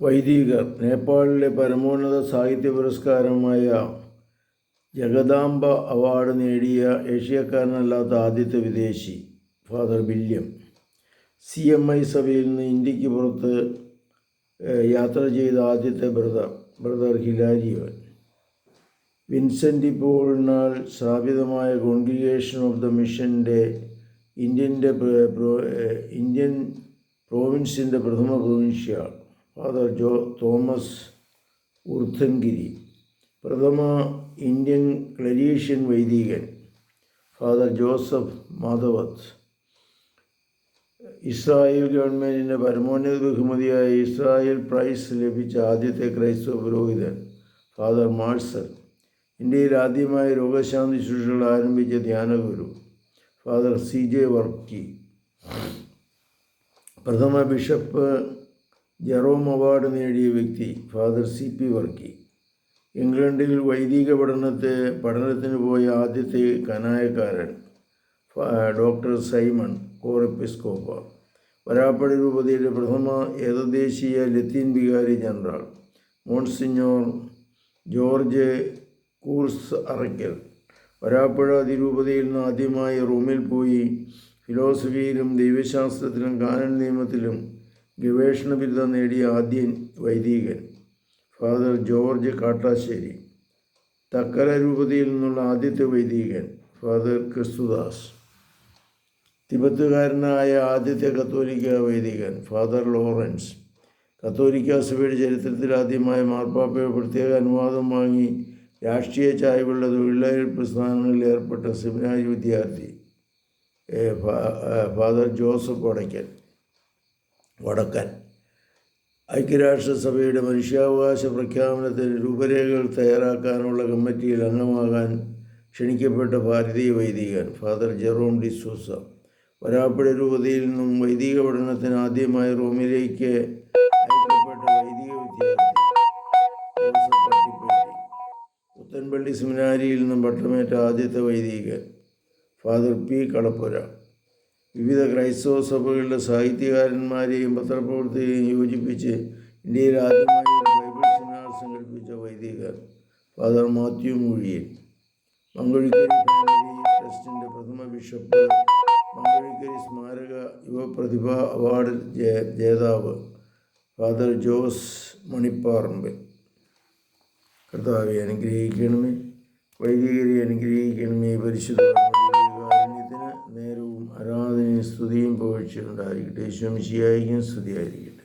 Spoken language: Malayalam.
വൈദികർ നേപ്പാളിലെ പരമോന്നത സാഹിത്യ പുരസ്കാരമായ ജഗദാംബ അവാർഡ് നേടിയ ഏഷ്യക്കാരനല്ലാത്ത ആദ്യത്തെ വിദേശി father William. C M I സഭയിൽ നിന്ന് ഇന്ത്യയ്ക്ക് പുറത്ത് യാത്ര ചെയ്ത ആദ്യത്തെ ബ്രദർ ബ്രദർ ഹിലാരിയവൻ വിൻസെന്റ് പോളിനാൽ സ്ഥാപിതമായ കോൺഗ്രിഗേഷൻ ഓഫ് ദ മിഷന്റെ ഇന്ത്യന്റെ ഇന്ത്യൻ പ്രോവിൻസിന്റെ പ്രഥമ പ്രവിൻഷ്യ ഫാദർ ജോ തോമസ് ഉർത്തങ്കിരി പ്രഥമ ഇന്ത്യൻ ക്ലരീഷ്യൻ വൈദികൻ ഫാദർ ജോസഫ് മാധവത് ഇസ്രായേൽ ഗവൺമെന്റിന്റെ പരമോന്നത ബഹുമതിയായ ഇസ്രായേൽ പ്രൈസ് ലഭിച്ച ആദ്യത്തെ ക്രൈസ്തവ പുരോഹിതൻ ഫാദർ മാഴ്സൽ ഇന്ത്യയിൽ ആദ്യമായി രോഗശാന്തി ശുശ്രൂഷകൾ ആരംഭിച്ച ധ്യാനഗുരു ഫാദർ സി ജെ വർക്കി പ്രഥമ ബിഷപ്പ് ജെറോം അവാർഡ് നേടിയ വ്യക്തി ഫാദർ സി പി വർക്കി. ഇംഗ്ലണ്ടിൽ വൈദിക പഠനത്തെ പഠനത്തിന് പോയ ആദ്യത്തെ കനായക്കാരൻ ഡോക്ടർ സൈമൺ കോറപ്പിസ്കോപ്പ. വരാപ്പടി രൂപതയുടെ പ്രഥമ ഏകദേശീയ ലത്തീൻ വികാരി general monsignor George കൂർസ് Arakkal Varapuzha അതിരൂപതയിൽ നിന്ന് ആദ്യമായി റോമിൽ പോയി. ഫിലോസഫിയിലും ദൈവശാസ്ത്രത്തിലും കാനൻ നിയമത്തിലും ഗവേഷണ ബിരുദം നേടിയ ആദ്യ വൈദികൻ ഫാദർ ജോർജ് കാട്ടാശ്ശേരി. തക്കര രൂപതയിൽ നിന്നുള്ള ആദ്യത്തെ വൈദികൻ ഫാദർ ക്രിസ്തുദാസ്. തിബത്തുകാരനായ ആദ്യത്തെ കത്തോലിക്ക വൈദികൻ ഫാദർ ലോറൻസ്. കത്തോലിക്ക സഭയുടെ ചരിത്രത്തിൽ ആദ്യമായി മാർപ്പാപ്പയുടെ പ്രത്യേക അനുവാദം വാങ്ങി രാഷ്ട്രീയ ചായ്വുള്ള തൊഴിലാളി പ്രസ്ഥാനങ്ങളിൽ ഏർപ്പെട്ട സെമിനാരി വിദ്യാർത്ഥി ഫാദർ ജോസഫ് വടക്കൻ. വടക്കൻ ഐക്യരാഷ്ട്രസഭയുടെ മനുഷ്യാവകാശ പ്രഖ്യാപനത്തിന് രൂപരേഖകൾ തയ്യാറാക്കാനുള്ള കമ്മിറ്റിയിൽ അംഗമാകാൻ ക്ഷണിക്കപ്പെട്ട ഭാരതീയ വൈദികൻ ഫാദർ ജെറോം ഡിസൂസ വരാപ്പുഴ രൂപതയിൽ നിന്നും വൈദിക പഠനത്തിന് ആദ്യമായി റോമിലേക്ക് അയക്കപ്പെട്ട വൈദിക വിദ്യാർത്ഥി പുത്തൻപള്ളി സെമിനാരിയിൽ നിന്നും പട്ടമേറ്റ ആദ്യത്തെ വൈദികൻ ഫാദർ പി കളപ്പുര. വിവിധ ക്രൈസ്തവ സഭകളുടെ സാഹിത്യകാരന്മാരെയും പത്രപ്രവർത്തകരെയും യോജിപ്പിച്ച് ഇന്ത്യയിൽ ആദ്യമായി ഒരു ബൈബിൾ സെമിനാർ സംഘടിപ്പിച്ച വൈദികർ ഫാദർ മാത്യു മൂഴിയൻ. മംഗളിക്കരി ട്രസ്റ്റിന്റെ പ്രഥമ ബിഷപ്പ് മംഗളിക്കരി സ്മാരക യുവപ്രതിഭ അവാർഡ് ജേതാവ് ഫാദർ ജോസ് മണിപ്പാറമ്പ് കർത്താവെ അനുഗ്രഹിക്കണമേ. വൈദികരെ അനുഗ്രഹിക്കണമേ. പരിശുദ്ധ നേരവും ആരാധനയും സ്തുതിയും പുകഴ്ചയുണ്ടായിരിക്കട്ടെ ശംശിയായിരിക്കും സ്തുതിയായിരിക്കും